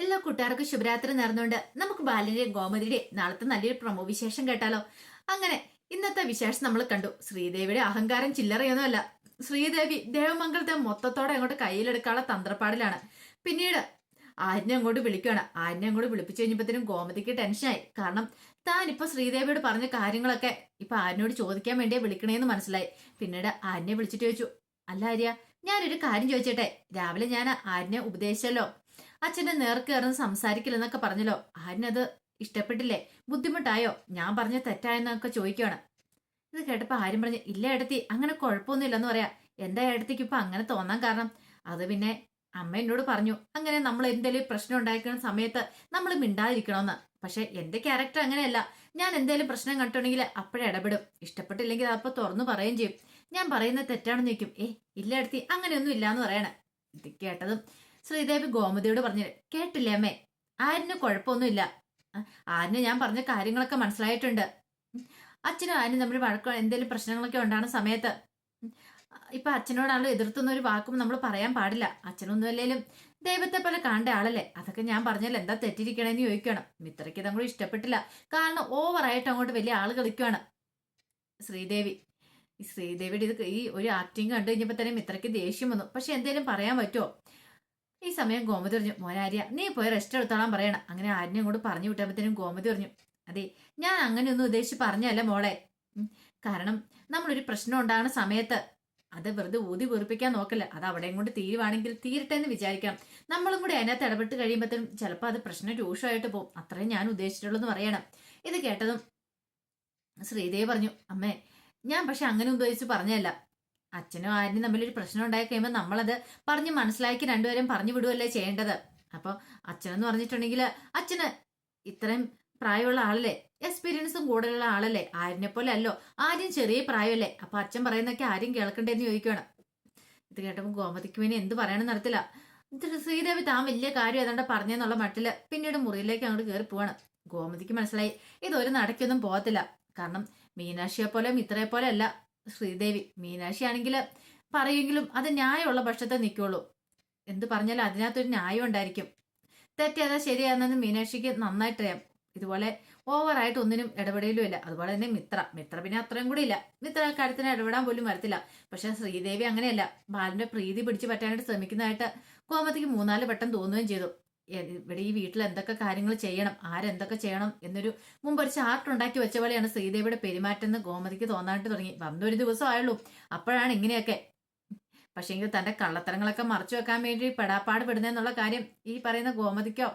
എല്ലാ കൂട്ടുകാർക്കും ശുഭരാത്രി നേർന്നുകൊണ്ട് നമുക്ക് ബാലിന്റെയും ഗോമതിയുടെയും നാളത്തെ നല്ലൊരു പ്രമോ വിശേഷം കേട്ടാലോ? അങ്ങനെ ഇന്നത്തെ വിശേഷം നമ്മൾ കണ്ടു. ശ്രീദേവിയുടെ അഹങ്കാരം ചില്ലറയൊന്നുമല്ല. ശ്രീദേവി ദേവമംഗലത്തെ മൊത്തത്തോടെ അങ്ങോട്ട് കയ്യിലെടുക്കാനുള്ള തന്ത്രപ്പാടിലാണ്. പിന്നീട് ആര്യനെ അങ്ങോട്ട് വിളിക്കുകയാണ്. ആര്യനെ അങ്ങോട്ട് വിളിപ്പിച്ചു കഴിഞ്ഞപ്പോഴത്തേനും ഗോമതിക്ക് ടെൻഷനായി. കാരണം താൻ ഇപ്പൊ ശ്രീദേവിയോട് പറഞ്ഞ കാര്യങ്ങളൊക്കെ ഇപ്പൊ ആര്യനോട് ചോദിക്കാൻ വേണ്ടിയേ വിളിക്കണേന്ന് മനസ്സിലായി. പിന്നീട് ആര്യനെ വിളിച്ചിട്ട് ചോദിച്ചു അല്ല ആര്യ ഞാനൊരു കാര്യം ചോദിച്ചേട്ടെ. രാവിലെ ഞാൻ ആര്യനെ ഉപദേശിച്ചല്ലോ. അച്ഛന്റെ നേർക്ക് കയറുന്ന സംസാരിക്കില്ലെന്നൊക്കെ പറഞ്ഞല്ലോ. ആരിനത് ഇഷ്ടപ്പെട്ടില്ലേ? ബുദ്ധിമുട്ടായോ? ഞാൻ പറഞ്ഞ തെറ്റായെന്നൊക്കെ ചോദിക്കുകയാണ് ഇത് കേട്ടപ്പോൾ ആരും പറഞ്ഞു ഇല്ല ഏടത്തി അങ്ങനെ കുഴപ്പമൊന്നുമില്ലെന്ന് പറയാ. എന്താ ഏടത്തിക്ക് ഇപ്പൊ അങ്ങനെ തോന്നാൻ കാരണം? അത് പിന്നെ അമ്മ എന്നോട് പറഞ്ഞു അങ്ങനെ നമ്മൾ എന്തെങ്കിലും പ്രശ്നം ഉണ്ടാക്കുന്ന സമയത്ത് നമ്മൾ മിണ്ടാതിരിക്കണമെന്ന് പക്ഷെ എന്റെ ക്യാരക്ടർ അങ്ങനെയല്ല. ഞാൻ എന്തെങ്കിലും പ്രശ്നം കണ്ടിട്ടുണ്ടെങ്കിൽ അപ്പോഴേ ഇടപെടും. ഇഷ്ടപ്പെട്ടില്ലെങ്കിൽ അപ്പൊ തുറന്നു പറയുകയും ചെയ്യും. ഞാൻ പറയുന്നത് തെറ്റാണെന്ന് ചോദിക്കും ഏ ഇല്ല എടുത്തി അങ്ങനെയൊന്നും ഇല്ലാന്ന് പറയണേ. ഇത് കേട്ടതും ശ്രീദേവി ഗോമതിയോട് പറഞ്ഞു കേട്ടില്ലേ അമ്മേ? ആരിന് കുഴപ്പമൊന്നുമില്ല. ആരിന് ഞാൻ പറഞ്ഞ കാര്യങ്ങളൊക്കെ മനസ്സിലായിട്ടുണ്ട്. അച്ഛനും ആരും തമ്മിൽ വഴക്കോ എന്തെങ്കിലും പ്രശ്നങ്ങളൊക്കെ ഉണ്ടാകുന്ന സമയത്ത് ഇപ്പൊ അച്ഛനോടാണല്ലോ എതിർത്തുന്ന ഒരു വാക്കും നമ്മൾ പറയാൻ പാടില്ല. അച്ഛനൊന്നും അല്ലെങ്കിലും ദൈവത്തെ പോലെ കാണേണ്ട ആളല്ലേ? അതൊക്കെ ഞാൻ പറഞ്ഞാൽ എന്താ തെറ്റിരിക്കണേന്ന് ചോദിക്കണം. മിത്രയ്ക്ക് കൂടി ഇഷ്ടപ്പെട്ടില്ല. കാരണം ഓവറായിട്ട് അങ്ങോട്ട് വലിയ ആൾ കളിക്കുകയാണ് ശ്രീദേവി. ഈ ശ്രീദേവിയുടെ ഇത് ഈ ഒരു ആക്ടിങ് കണ്ടു കഴിഞ്ഞപ്പോൾ തന്നെ മിത്രയ്ക്ക് ദേഷ്യം വന്നു. പക്ഷെ എന്തേലും പറയാൻ പറ്റുമോ ഈ സമയം ഗോമതി പറഞ്ഞു മോനാര്യ നീ പോയി റെസ്റ്റ് എടുത്തോളാൻ പറയണം. അങ്ങനെ ആര്യനെ കൂടെ പറഞ്ഞു വിട്ടപ്പോഴത്തേനും ഗോമതി പറഞ്ഞു അതെ ഞാൻ അങ്ങനെയൊന്നും ഉദ്ദേശിച്ച് പറഞ്ഞല്ല മോളെ. കാരണം നമ്മളൊരു പ്രശ്നം ഉണ്ടാകുന്ന സമയത്ത് അത് വെറുതെ ഊതി വീർപ്പിക്കാൻ നോക്കല്ല. അത് അവിടെയും കൊണ്ട് തീരുവാണെങ്കിൽ തീരട്ടെ എന്ന് വിചാരിക്കാം. നമ്മളും കൂടി അതിനകത്ത് ഇടപെട്ട് കഴിയുമ്പോഴത്തേനും ചിലപ്പോൾ അത് പ്രശ്നം രൂക്ഷമായിട്ട് പോകും. അത്രയും ഞാൻ ഉദ്ദേശിച്ചിട്ടുള്ളൂ പറയണം. ഇത് കേട്ടതും ശ്രീദേവി പറഞ്ഞു അമ്മേ ഞാൻ പക്ഷെ അങ്ങനെ ഉദ്ദേശിച്ച് പറഞ്ഞല്ല അച്ഛനും ആരും തമ്മിലൊരു പ്രശ്നം ഉണ്ടായി കഴിയുമ്പോൾ നമ്മളത് പറഞ്ഞ് മനസ്സിലാക്കി രണ്ടുപേരും പറഞ്ഞു വിടുവല്ലേ ചെയ്യേണ്ടത്? അപ്പോൾ അച്ഛനെന്ന് പറഞ്ഞിട്ടുണ്ടെങ്കിൽ അച്ഛന് ഇത്രയും പ്രായമുള്ള ആളല്ലേ? എക്സ്പീരിയൻസും കൂടുതലുള്ള ആളല്ലേ? ആരിനെ പോലെ അല്ലോ? ആര്യം ചെറിയ പ്രായമല്ലേ? അപ്പൊ അച്ഛൻ പറയുന്നൊക്കെ ആരും കേൾക്കണ്ടെന്ന് ചോദിക്കുകയാണ് ഇത് കേട്ടപ്പോൾ ഗോമതിക്ക് പിന്നെ എന്ത് പറയണമെന്ന് നടത്തില്ല ശ്രീദേവി താൻ വലിയ കാര്യം ഏതാണ്ട് പറഞ്ഞെന്നുള്ള മട്ടിൽ പിന്നീട് മുറിയിലേക്ക് അങ്ങോട്ട് കയറി പോവാണ്. ഗോമതിക്ക് മനസ്സിലായി. ഇതൊരു നടക്കൊന്നും പോകത്തില്ല. കാരണം മീനാക്ഷിയെ പോലെയും ഇത്രയെ പോലെ അല്ല. ശ്രീദേവി മീനാക്ഷി ആണെങ്കിൽ പറയുമെങ്കിലും അത് ന്യായമുള്ള പക്ഷത്തെ നിൽക്കുള്ളൂ എന്ത് പറഞ്ഞാലും അതിനകത്തൊരു ന്യായം ഉണ്ടായിരിക്കും. തെറ്റേതാ ശരിയാണെന്ന് മീനാക്ഷിക്ക് നന്നായിട്ടറിയാം ഇതുപോലെ ഓവറായിട്ട് ഒന്നിനും ഇടപെടലുമില്ല. അതുപോലെ തന്നെ മിത്ര. മിത്ര പിന്നെ അത്രയും കൂടി ഇല്ല മിത്ര കാര്യത്തിന് ഇടപെടാൻ പോലും വരത്തില്ല. പക്ഷെ ശ്രീദേവി അങ്ങനെയല്ല. ബാലന്റെ പ്രീതി പിടിച്ചു പറ്റാനായിട്ട് ശ്രമിക്കുന്നതായിട്ട് കോമതിക്ക് മൂന്നാൽ വട്ടം തോന്നുകയും ചെയ്തു. ഇവിടെ ഈ വീട്ടിൽ എന്തൊക്കെ കാര്യങ്ങൾ ചെയ്യണം ആരെന്തൊക്കെ ചെയ്യണം എന്നൊരു മുമ്പ് ഒരു ചാർട്ട് ഉണ്ടാക്കി വെച്ച പോലെയാണ് ശ്രീദേവിയുടെ പെരുമാറ്റം എന്ന് ഗോമതിക്ക് തോന്നാനായിട്ട് തുടങ്ങി. വന്നൊരു ദിവസം ആയുള്ളൂ അപ്പോഴാണ് ഇങ്ങനെയൊക്കെ. പക്ഷേങ്കിൽ തന്റെ കള്ളത്തരങ്ങളൊക്കെ മറച്ചു വെക്കാൻ വേണ്ടി പെടാപ്പാട് പെടുന്നെന്നുള്ള കാര്യം ഈ പറയുന്ന ഗോമതിക്കോ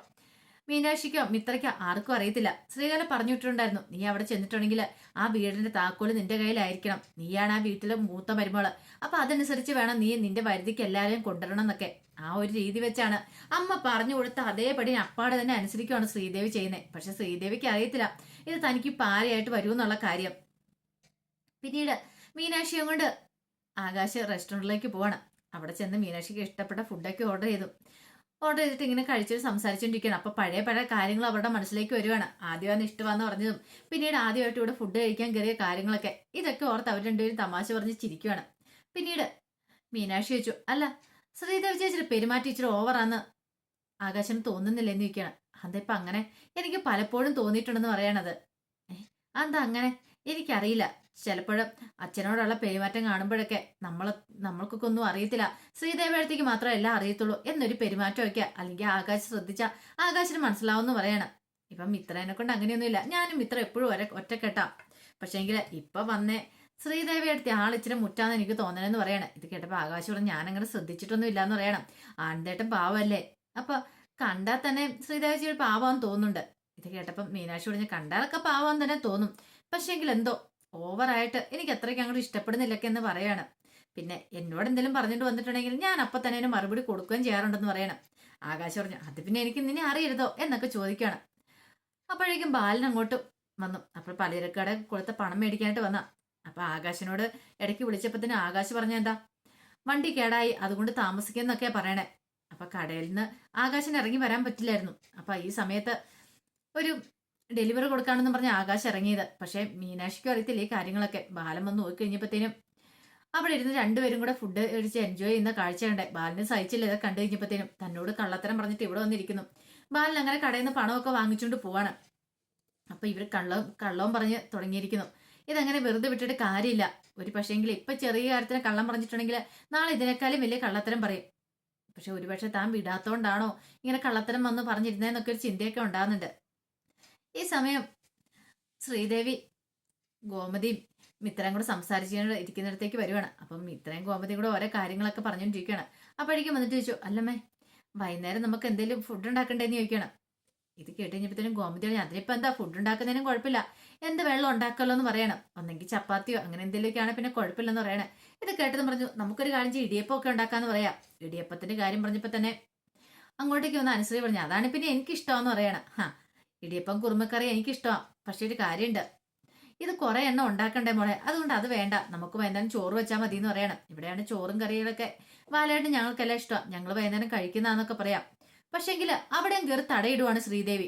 മീനാക്ഷിക്കോ മിത്രയ്ക്കോ ആർക്കും അറിയത്തില്ല. ശ്രീകല പറഞ്ഞിട്ടുണ്ടായിരുന്നു നീ അവിടെ ചെന്നിട്ടുണ്ടെങ്കിൽ ആ വീടിന്റെ താക്കോൽ നിന്റെ കയ്യിലായിരിക്കണം. നീയാണ് ആ വീട്ടിലെ മൂത്ത മരുമോൾ അപ്പൊ അതനുസരിച്ച് വേണം നീ നിന്റെ വരുതിക്ക് എല്ലാവരെയും കൊണ്ടുവരണം എന്നൊക്കെ. ആ ഒരു രീതി വെച്ചാണ് അമ്മ പറഞ്ഞു കൊടുത്ത അതേപടി അപ്പാടെ തന്നെ അനുസരിക്കുകയാണ് ശ്രീദേവി ചെയ്യുന്നത്. പക്ഷെ ശ്രീദേവിക്ക് അറിയത്തില്ല ഇത് തനിക്ക് പാരയായിട്ട് വരുമെന്നുള്ള കാര്യം. പിന്നീട് മീനാക്ഷിയും കൊണ്ട് ആകാശ് റെസ്റ്റോറന്റിലേക്ക് പോവാണ്. അവിടെ ചെന്ന് മീനാക്ഷിക്ക് ഇഷ്ടപ്പെട്ട ഫുഡൊക്കെ ഓർഡർ ചെയ്തു. ഓർഡർ ചെയ്തിട്ട് ഇങ്ങനെ കഴിച്ചിട്ട് സംസാരിച്ചുകൊണ്ടിരിക്കുകയാണ് അപ്പൊ പഴയ പഴയ കാര്യങ്ങൾ അവരുടെ മനസ്സിലേക്ക് വരുവാണ്. ആദ്യമാണ് ഇഷ്ടമാന്ന് പറഞ്ഞതും. പിന്നീട് ആദ്യമായിട്ട് ഇവിടെ ഫുഡ് കഴിക്കാൻ കയറിയ കാര്യങ്ങളൊക്കെ. ഇതൊക്കെ ഓർത്ത് അവർ രണ്ടുപേരും തമാശ പറഞ്ഞ് ചിരിക്കുവാണ്. പിന്നീട് മീനാക്ഷി ചോദിച്ചു അല്ല ശ്രീദേവി ചേച്ചിയുടെ പെരുമാറ്റം ഇച്ചിരി ഓവറാന്ന് ആകാശം തോന്നുന്നില്ല? എന്ന് ചോദിക്കുകയാണ്. ഇപ്പൊ അങ്ങനെ? എനിക്ക് പലപ്പോഴും തോന്നിയിട്ടുണ്ടെന്ന് പറയണത്. എന്താ അങ്ങനെ? എനിക്കറിയില്ല. ചിലപ്പോഴും അച്ഛനോടുള്ള പെരുമാറ്റം കാണുമ്പോഴൊക്കെ നമ്മൾ നമ്മൾക്കൊക്കെ ഒന്നും അറിയത്തില്ല. ശ്രീദേവഴത്തേക്ക് മാത്രമേ എല്ലാം അറിയത്തുള്ളൂ എന്നൊരു പെരുമാറ്റമൊക്കെ അല്ലെങ്കിൽ ആകാശ് ശ്രദ്ധിച്ച ആകാശിന് മനസ്സിലാവുമെന്ന് പറയണം. ഇപ്പം മിത്രനെ കൊണ്ട് അങ്ങനെയൊന്നുമില്ല. ഞാനും മിത്ര എപ്പോഴും ഒരേ ഒറ്റക്കെട്ടാ. പക്ഷേങ്കിൽ ഇപ്പൊ വന്നേ ശ്രീദേവി അടുത്ത് ആളിച്ചിരി മുറ്റാന്ന് എനിക്ക് തോന്നണെന്ന് പറയണം. ഇത് കേട്ടപ്പോൾ ആകാശ് പറഞ്ഞു ഞാനങ്ങനെ ശ്രദ്ധിച്ചിട്ടൊന്നും ഇല്ലാന്ന് പറയണം. ആണ്ടേട്ടം പാവല്ലേ? അപ്പൊ കണ്ടാൽ തന്നെ ശ്രീദേവി ഒരു പാവാന്ന് തോന്നുന്നുണ്ട്. ഇത് കേട്ടപ്പം മീനാക്ഷി പറഞ്ഞ് കണ്ടാലൊക്കെ പാവാന്ന് തന്നെ തോന്നും. പക്ഷേങ്കിൽ എന്തോ ഓവറായിട്ട് എനിക്ക് അത്രയ്ക്ക് അങ്ങോട്ട് ഇഷ്ടപ്പെടുന്നില്ലൊക്കെ എന്ന് പറയാണ്. പിന്നെ എന്നോട് എന്തെങ്കിലും പറഞ്ഞിട്ട് വന്നിട്ടുണ്ടെങ്കിൽ ഞാൻ അപ്പൊ തന്നെ മറുപടി കൊടുക്കുകയും ചെയ്യാറുണ്ടെന്ന് പറയണം. ആകാശ് പറഞ്ഞു അത് പിന്നെ എനിക്ക് നിന്നെ അറിയരുതോ? എന്നൊക്കെ ചോദിക്കുകയാണ് അപ്പോഴേക്കും ബാലൻ അങ്ങോട്ട് വന്നു. അപ്പോൾ പലചരക്കട കൊടുത്ത പണം മേടിക്കാനായിട്ട് വന്ന. അപ്പൊ ആകാശിനോട് ഇടയ്ക്ക് തന്നെ ആകാശ് പറഞ്ഞ എന്താ? വണ്ടി കേടായി അതുകൊണ്ട് താമസിക്കുന്നൊക്കെയാ പറയണേ. അപ്പൊ കടയിൽ നിന്ന് ആകാശിന് ഇറങ്ങി വരാൻ പറ്റില്ലായിരുന്നു. അപ്പൊ ഈ സമയത്ത് ഒരു ഡെലിവറി കൊടുക്കാണെന്നും പറഞ്ഞ് ആകാശം ഇറങ്ങിയത്. പക്ഷേ മീനാക്ഷിക്കും അറിയത്തില്ല കാര്യങ്ങളൊക്കെ. ബാലം വന്ന് നോക്കി കഴിഞ്ഞപ്പോഴത്തേനും അവിടെ ഇരുന്ന് രണ്ടുപേരും കൂടെ ഫുഡ് കഴിച്ച് എൻജോയ് ചെയ്യുന്ന കാഴ്ചയുണ്ട് ബാലിന് സഹിച്ചില്ല ഇതൊക്കെ കണ്ടു കഴിഞ്ഞപ്പോഴത്തേനും തന്നോട് കള്ളത്തരം പറഞ്ഞിട്ട് ഇവിടെ വന്നിരിക്കുന്നു. ബാലൻ അങ്ങനെ കടയിൽ നിന്ന് പണമൊക്കെ വാങ്ങിച്ചുകൊണ്ട് പോവാണ്. അപ്പൊ ഇവർ കള്ളവും കള്ളവും പറഞ്ഞ് തുടങ്ങിയിരിക്കുന്നു. ഇതങ്ങനെ വെറുതെ വിട്ടിട്ട് കാര്യമില്ല. ഒരു പക്ഷേങ്കിൽ ഇപ്പൊ ചെറിയ കാര്യത്തിന് കള്ളം പറഞ്ഞിട്ടുണ്ടെങ്കിൽ നാളെ ഇതിനേക്കാളും വലിയ കള്ളത്തരം പറയും. പക്ഷെ ഒരുപക്ഷെ താൻ വിടാത്തോണ്ടാണോ ഇങ്ങനെ കള്ളത്തരം വന്ന് പറഞ്ഞിരുന്നതെന്നൊക്കെ ഒരു ചിന്തയൊക്കെ ഉണ്ടാകുന്നുണ്ട്. ഈ സമയം ശ്രീദേവി ഗോമതി മിത്രയും കൂടെ സംസാരിച്ചു ഇരിക്കുന്നിടത്തേക്ക് വരുവാണ്. അപ്പം മിത്രയും ഗോമതി കൂടെ ഓരോ കാര്യങ്ങളൊക്കെ പറഞ്ഞുകൊണ്ടിരിക്കുകയാണ്. അപ്പോഴേക്കും വന്നിട്ട് ചോദിച്ചു അല്ലമ്മേ വൈകുന്നേരം നമുക്ക് എന്തെങ്കിലും ഫുഡ് ഉണ്ടാക്കണ്ടേന്ന് ചോദിക്കണം ഇത് കേട്ട് കഴിഞ്ഞപ്പോഴത്തേനും ഗോമതി പറഞ്ഞു അതിനിപ്പോ എന്താ ഫുഡ് ഉണ്ടാക്കുന്നതിനും കുഴപ്പമില്ല. എന്ത് വെള്ളം ഉണ്ടാക്കല്ലോ എന്ന് പറയണം. ഒന്നെങ്കിൽ ചപ്പാത്തിയോ അങ്ങനെ എന്തെങ്കിലുമൊക്കെയാണ് പിന്നെ കുഴപ്പമില്ലെന്ന് പറയണം. ഇത് കേട്ടതും പറഞ്ഞു നമുക്കൊരു കാര്യം ചെയ്യും ഇടിയപ്പം ഒക്കെ ഉണ്ടാക്കാന്ന് പറയാം. ഇടിയപ്പത്തിന്റെ കാര്യം പറഞ്ഞപ്പോൾ തന്നെ അങ്ങോട്ടേക്ക് വന്ന് അനുസരിച്ച് പറഞ്ഞു അതാണ് പിന്നെ എനിക്കിഷ്ടമെന്ന് പറയണം. ഹാ ഇടിയപ്പം കുറുമക്കറി എനിക്കിഷ്ടമാണ് പക്ഷെ ഒരു കാര്യമുണ്ട് ഇത് കുറെ എണ്ണം ഉണ്ടാക്കണ്ടേ മോളെ? അതുകൊണ്ട് അത് വേണ്ട. നമുക്ക് വൈകുന്നേരം ചോറ് വെച്ചാൽ മതി എന്ന് പറയണം. ഇവിടെയാണ് ചോറും കറികളൊക്കെ. വാലായിട്ട് ഞങ്ങൾക്കെല്ലാം ഇഷ്ടമാണ് ഞങ്ങൾ വൈകുന്നേരം കഴിക്കുന്നതെന്നൊക്കെ പറയാം. പക്ഷെങ്കിൽ അവിടെയും കയറി തടയിടുവാണ് ശ്രീദേവി.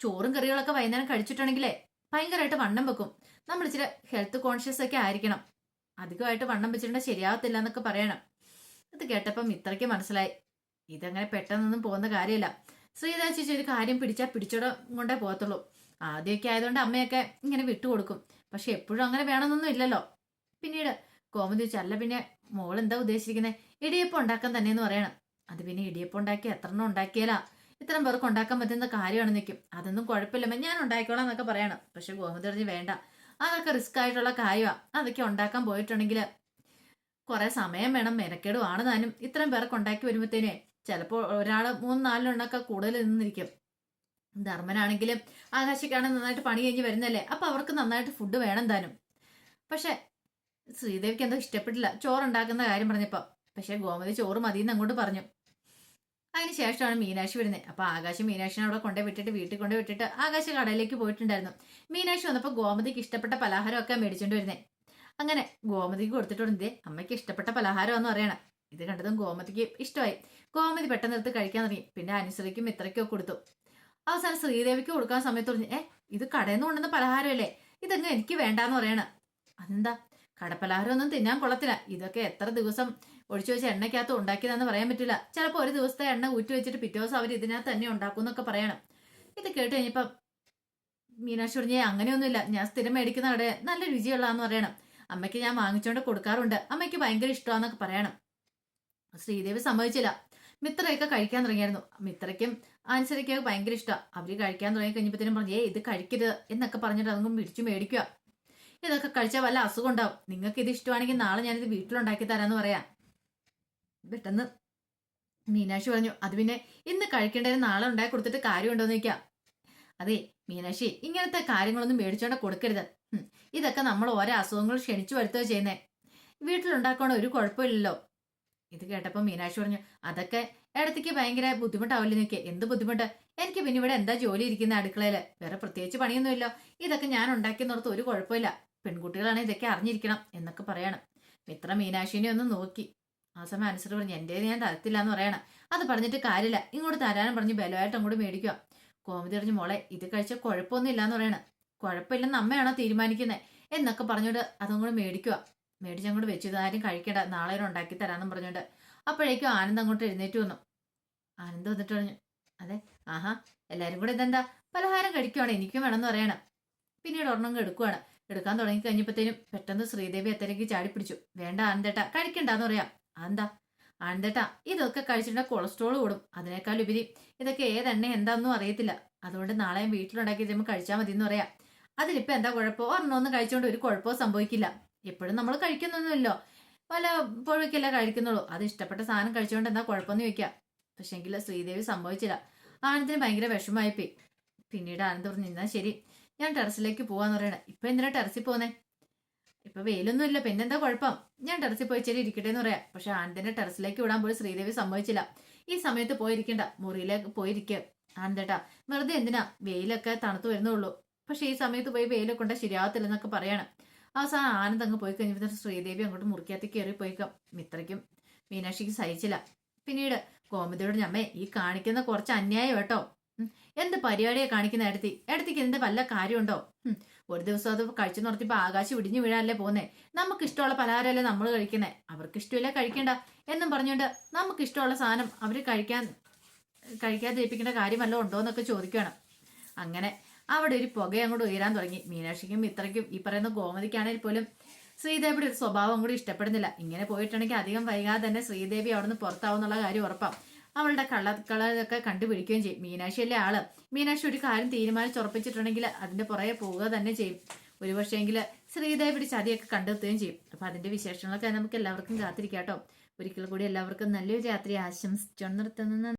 ചോറും കറികളൊക്കെ വൈകുന്നേരം കഴിച്ചിട്ടുണ്ടെങ്കിലേ ഭയങ്കരമായിട്ട് വണ്ണം വെക്കും. നമ്മൾ ഇച്ചിരി ഹെൽത്ത് കോൺഷ്യസ് ഒക്കെ ആയിരിക്കണം. അധികമായിട്ട് വണ്ണം വെച്ചിട്ടുണ്ടെങ്കിൽ ശരിയാവത്തില്ല എന്നൊക്കെ പറയണം. ഇത് കേട്ടപ്പം ഇത്രയ്ക്ക് മനസ്സിലായി. ഇതങ്ങനെ പെട്ടെന്നൊന്നും പോകുന്ന കാര്യമില്ല ശ്രീദേവി ചേച്ചി ഒരു കാര്യം പിടിച്ചാൽ പിടിച്ചോടം കൊണ്ടേ പോകത്തുള്ളൂ. ആദ്യമൊക്കെ ആയതുകൊണ്ട് അമ്മയൊക്കെ ഇങ്ങനെ വിട്ടുകൊടുക്കും പക്ഷെ എപ്പോഴും അങ്ങനെ വേണമെന്നൊന്നും ഇല്ലല്ലോ. പിന്നീട് കോമതി ചോദിച്ചു അല്ല പിന്നെ മോൾ എന്താ ഉദ്ദേശിക്കുന്നത് ഇടിയപ്പം ഉണ്ടാക്കാൻ തന്നെയെന്ന് പറയണം. അത് പിന്നെ ഇടിയപ്പം ഉണ്ടാക്കി എത്ര എണ്ണം ഉണ്ടാക്കിയാലാ? ഇത്രയും പേർക്ക് ഉണ്ടാക്കാൻ പറ്റുന്ന കാര്യമാണ് നിൽക്കും അതൊന്നും കുഴപ്പമില്ല ഞാൻ ഉണ്ടാക്കിക്കോളാം എന്നൊക്കെ പറയണം. പക്ഷെ ഗോമതി പറഞ്ഞ് വേണ്ട. അതൊക്കെ റിസ്ക് ആയിട്ടുള്ള കാര്യമാണ് അതൊക്കെ ഉണ്ടാക്കാൻ പോയിട്ടുണ്ടെങ്കിൽ കുറേ സമയം വേണം മെനക്കേടുമാണ് താനും. ഇത്രയും പേർക്ക് ഉണ്ടാക്കി വരുമ്പോഴത്തേനെ ചിലപ്പോൾ ഒരാൾ മൂന്ന് നാലെണ്ണൊക്കെ കൂടുതൽ നിന്നിരിക്കും. ധർമ്മനാണെങ്കിലും ആകാശക്കാണ് നന്നായിട്ട് പണി കഴിഞ്ഞ് വരുന്നല്ലേ അപ്പൊ അവർക്ക് നന്നായിട്ട് ഫുഡ് വേണം താനും പക്ഷെ ശ്രീദേവിക്ക് എന്തോ ഇഷ്ടപ്പെട്ടില്ല. ചോറുണ്ടാക്കുന്ന കാര്യം പറഞ്ഞപ്പോൾ പക്ഷെ ഗോമതി ചോറ് മതിയെന്ന് അങ്ങോട്ട് പറഞ്ഞു. അതിന് ശേഷമാണ് മീനാക്ഷി വരുന്നത് അപ്പൊ ആകാശ് മീനാക്ഷിനെ അവിടെ കൊണ്ടേ വിട്ടിട്ട് വീട്ടിൽ കൊണ്ടേ വിട്ടിട്ട് ആകാശ് കടയിലേക്ക് പോയിട്ടുണ്ടായിരുന്നു. മീനാക്ഷി വന്നപ്പോൾ ഗോമതിക്ക് ഇഷ്ടപ്പെട്ട പലഹാരമൊക്കെ മേടിച്ചോണ്ട് വരുന്നേ. അങ്ങനെ ഗോമതിക്ക് കൊടുത്തിട്ടുണ്ട് അമ്മയ്ക്ക് ഇഷ്ടപ്പെട്ട പലഹാരം എന്ന് പറയണം. ഇത് കണ്ടതും ഗോമതിക്ക് ഇഷ്ടമായി. ഗോമതി പെട്ടെന്ന് എടുത്ത് കഴിക്കാൻ തുടങ്ങി. പിന്നെ അനുസരിക്കും ഇത്രയ്ക്കോ കൊടുത്തു. അവസാനം ശ്രീദേവിക്ക് കൊടുക്കാൻ സമയത്ത് പറഞ്ഞു ഏ ഇത് കടയിൽ നിന്ന് കൊണ്ടുവന്ന പലഹാരമല്ലേ? ഇതങ്ങ് എനിക്ക് വേണ്ടാന്ന് പറയണ. അതെന്താ? കടപ്പലഹാരം ഒന്നും തിന്നാൻ കൊള്ളത്തില്ല. ഇതൊക്കെ എത്ര ദിവസം ഒഴിച്ചു വെച്ച എണ്ണയ്ക്കകത്ത് ഉണ്ടാക്കിയതാന്ന് പറയാൻ പറ്റില്ല. ചിലപ്പോൾ ഒരു ദിവസത്തെ എണ്ണ ഊറ്റി വെച്ചിട്ട് പിറ്റേ ദിവസം അവർ ഇതിനകത്ത് തന്നെ ഉണ്ടാക്കും എന്നൊക്കെ പറയണം. ഇത് കേട്ട് കഴിഞ്ഞപ്പം മീനാക്ഷി പറഞ്ഞേ അങ്ങനെയൊന്നുമില്ല. ഞാൻ സ്ഥിരം മേടിക്കുന്ന കട നല്ല രുചിയുള്ളതാന്ന് പറയണം. അമ്മയ്ക്ക് ഞാൻ വാങ്ങിച്ചുകൊണ്ട് കൊടുക്കാറുണ്ട്. അമ്മയ്ക്ക് ഭയങ്കര ഇഷ്ടമാണെന്നൊക്കെ പറയണം. ശ്രീദേവി സമ്മതിച്ചില്ല. മിത്രയൊക്കെ കഴിക്കാൻ തുടങ്ങിയായിരുന്നു. മിത്രയ്ക്കും ആൻസരയ്ക്ക് ഭയങ്കര ഇഷ്ടമാണ് അവർ കഴിക്കാൻ തുടങ്ങി കഴിഞ്ഞപ്പോഴത്തേനും പറഞ്ഞു ഏ ഇത് കഴിക്കരുത് എന്നൊക്കെ പറഞ്ഞിട്ട് അതൊന്നും പിടിച്ചു മേടിക്കുക. ഇതൊക്കെ കഴിച്ചാൽ വല്ല അസുഖം ഉണ്ടാവും. നിങ്ങൾക്ക് ഇത് ഇഷ്ടമാണെങ്കിൽ നാളെ ഞാനിത് വീട്ടിലുണ്ടാക്കി തരാമെന്ന് പറയാം. പെട്ടെന്ന് മീനാക്ഷി പറഞ്ഞു അത് പിന്നെ ഇന്ന് കഴിക്കേണ്ടത് നാളെ ഉണ്ടാക്കി കൊടുത്തിട്ട് കാര്യമുണ്ടോന്ന് ചോദിക്കാം. അതെ മീനാക്ഷി ഇങ്ങനത്തെ കാര്യങ്ങളൊന്നും മേടിച്ചോണ്ട് കൊടുക്കരുത്. ഇതൊക്കെ നമ്മൾ ഓരോ അസുഖങ്ങൾ ക്ഷണിച്ചു വരുത്തുക ചെയ്യുന്നേ. വീട്ടിലുണ്ടാക്കണ ഒരു കുഴപ്പമില്ലല്ലോ. ഇത് കേട്ടപ്പോൾ മീനാക്ഷി പറഞ്ഞു അതൊക്കെ ഇടത്തേക്ക് ഭയങ്കര ബുദ്ധിമുട്ടാവില്ല നിൽക്കുക എന്ത് ബുദ്ധിമുട്ട്? എനിക്ക് പിന്നെ ഇവിടെ എന്താ ജോലി ഇരിക്കുന്ന അടുക്കളയിൽ വേറെ പ്രത്യേകിച്ച് പണിയൊന്നുമില്ലോ. ഇതൊക്കെ ഞാൻ ഉണ്ടാക്കിയെന്നോർത്ത് ഒരു കുഴപ്പമില്ല. പെൺകുട്ടികളാണ് ഇതൊക്കെ അറിഞ്ഞിരിക്കണം എന്നൊക്കെ പറയണം. മിത്ര മീനാക്ഷിനെ ഒന്ന് നോക്കി. ആ സമയം അനുസരിച്ച് പറഞ്ഞു എന്റെ ഞാൻ തരത്തില്ല എന്ന് പറയണം. അത് പറഞ്ഞിട്ട് കാര്യമില്ല. ഇങ്ങോട്ട് തരാനും പറഞ്ഞ് ബലമായിട്ട് അങ്ങോട്ട് മേടിക്കുക. കോമതി പറഞ്ഞു മോളെ ഇത് കഴിച്ച കുഴപ്പമൊന്നും ഇല്ലാന്ന് പറയണം. കുഴപ്പമില്ലെന്ന് അമ്മയാണോ തീരുമാനിക്കുന്നത് എന്നൊക്കെ പറഞ്ഞോണ്ട് അതും മേടിക്കുക. മേടിച്ചങ്ങോട്ട് വെച്ചു ഇതാരും കഴിക്കണ്ട നാളെ ഉണ്ടാക്കി തരാമെന്നും പറഞ്ഞോണ്ട് അപ്പോഴേക്കും ആനന്ദ് അങ്ങോട്ട് എഴുന്നേറ്റ് വന്നു. ആനന്ദ് വന്നിട്ട് പറഞ്ഞു അതെ ആഹാ എല്ലാവരും കൂടെ ഇതെന്താ? പലഹാരം കഴിക്കുവാണ് എനിക്കും വേണമെന്ന് പറയണം. പിന്നീട് ഒരെണ്ണം എടുക്കുവാണ്. എടുക്കാൻ തുടങ്ങി കഴിഞ്ഞപ്പോഴത്തേനും പെട്ടെന്ന് ശ്രീദേവി അത്തരയ്ക്ക് ചാടിപ്പിടിച്ചു വേണ്ട ആനന്ദേട്ട കഴിക്കണ്ടെന്ന് പറയാം. അതെന്താ? ആനന്ദേട്ട ഇതൊക്കെ കഴിച്ചിട്ടുണ്ടെങ്കിൽ കൊളസ്ട്രോൾ കൂടും. അതിനേക്കാൾ ഉപരി ഇതൊക്കെ ഏതെണ്ണ എന്താണെന്നും അറിയത്തില്ല. അതുകൊണ്ട് നാളെ വീട്ടിലുണ്ടാക്കി കഴിച്ചാൽ മതി എന്ന് പറയാം. അതിലിപ്പോൾ എന്താ കുഴപ്പമോ ഒരെണ്ണം ഒന്നും കഴിച്ചുകൊണ്ട് ഒരു കുഴപ്പമോ സംഭവിക്കില്ല. എപ്പോഴും നമ്മൾ കഴിക്കുന്നൊന്നുമില്ലോ. പല പുഴക്കല്ലേ കഴിക്കുന്നുള്ളൂ. അത് ഇഷ്ടപ്പെട്ട സാധനം കഴിച്ചുകൊണ്ട് എന്താ കുഴപ്പമെന്ന് ചോദിക്കാം. പക്ഷെങ്കിൽ ശ്രീദേവി സംഭവിച്ചില്ല. ആനന്ദിന് ഭയങ്കര വിഷമമായിപ്പോയി. പിന്നീട് ആനന്ദ് പറഞ്ഞു എന്നാൽ ശരി. ഞാൻ ടെറസിലേക്ക് പോവാന്ന് പറയണേ. ഇപ്പൊ എന്തിനാ ടെറസിൽ പോന്നേ ഇപ്പൊ വെയിലൊന്നും ഇല്ല പിന്നെന്താ കുഴപ്പം? ഞാൻ ടെറസിൽ പോയി ചെറിയ ഇരിക്കട്ടെ എന്ന് പറയാം. പക്ഷെ ആനന്ദിനെ ടെറസിലേക്ക് വിടാൻ പോയി ശ്രീദേവി സംഭവിച്ചില്ല ഈ സമയത്ത് പോയിരിക്കണ്ട. മുറിയിലേക്ക് പോയിരിക്കുക ആനന്ദേട്ടാ വെറുതെ എന്തിനാ? വെയിലൊക്കെ തണുത്ത് വരുന്നുള്ളൂ പക്ഷെ ഈ സമയത്ത് പോയി വെയിലൊക്കെ ഉണ്ടാ ശരിയാവത്തില്ലെന്നൊക്കെ പറയണം. അവസാനം ആനന്ദ് അങ്ങ് പോയി കഴിഞ്ഞപ്പോൾ ശ്രീദേവി അങ്ങോട്ട് മുറിക്കകത്ത് കയറി പോയിക്കാം. മിത്രയ്ക്കും മീനാക്ഷിക്ക് സഹിച്ചില്ല. പിന്നീട് കോമതിയോട് ഞമ്മേ ഈ കാണിക്കുന്ന കുറച്ച് അന്യായം കേട്ടോ. എന്ത് പരിപാടിയെ കാണിക്കുന്ന എടുത്തി എടുത്തിക്ക് എന്ത് വല്ല കാര്യമുണ്ടോ. ഒരു ദിവസം അത് കഴിച്ചു നിർത്തിയപ്പോ ആകാശം ഇടിഞ്ഞു വീഴാനല്ലേ പോകുന്നേ നമുക്ക് ഇഷ്ടമുള്ള പലഹാരമല്ലേ നമ്മൾ കഴിക്കുന്നേ? അവർക്ക് ഇഷ്ടമില്ല കഴിക്കണ്ട. എന്നും പറഞ്ഞുകൊണ്ട് നമുക്ക് ഇഷ്ടമുള്ള സാധനം അവർ കഴിക്കാൻ കഴിക്കാതിരിപ്പിക്കേണ്ട കാര്യം വല്ലതും ഉണ്ടോ എന്നൊക്കെ ചോദിക്കുകയാണ് അങ്ങനെ അവിടെ ഒരു പുക അങ്ങോട്ട് ഉയരാൻ തുടങ്ങി. മീനാക്ഷിക്കും ഇത്രയ്ക്കും ഈ പറയുന്ന ഗോമതിക്കാണെങ്കിൽ പോലും ശ്രീദേവിയുടെ ഒരു സ്വഭാവം കൂടി ഇഷ്ടപ്പെടുന്നില്ല. ഇങ്ങനെ പോയിട്ടുണ്ടെങ്കിൽ അധികം വൈകാതെ തന്നെ ശ്രീദേവി അവിടുന്ന് പുറത്താവുന്നുള്ള കാര്യം ഉറപ്പാം. അവളുടെ കള്ളക്കളൊക്കെ കണ്ടുപിടിക്കുകയും ചെയ്യും. മീനാക്ഷിയല്ലേ ആൾ? മീനാക്ഷി ഒരു കാര്യം തീരുമാനിച്ചുറപ്പിച്ചിട്ടുണ്ടെങ്കിൽ അതിന്റെ പുറകെ പോവുക തന്നെ ചെയ്യും. ഒരുപക്ഷെങ്കിൽ ശ്രീദേവിയുടെ ചതിയൊക്കെ കണ്ടെത്തുകയും ചെയ്യും. അപ്പൊ അതിന്റെ വിശേഷങ്ങളൊക്കെ നമുക്ക് എല്ലാവർക്കും കാത്തിരിക്കാം കേട്ടോ. ഒരിക്കൽ കൂടി എല്ലാവർക്കും നല്ലൊരു രാത്രി ആശംസിച്ചോണ്ട് നിർത്തുന്നു.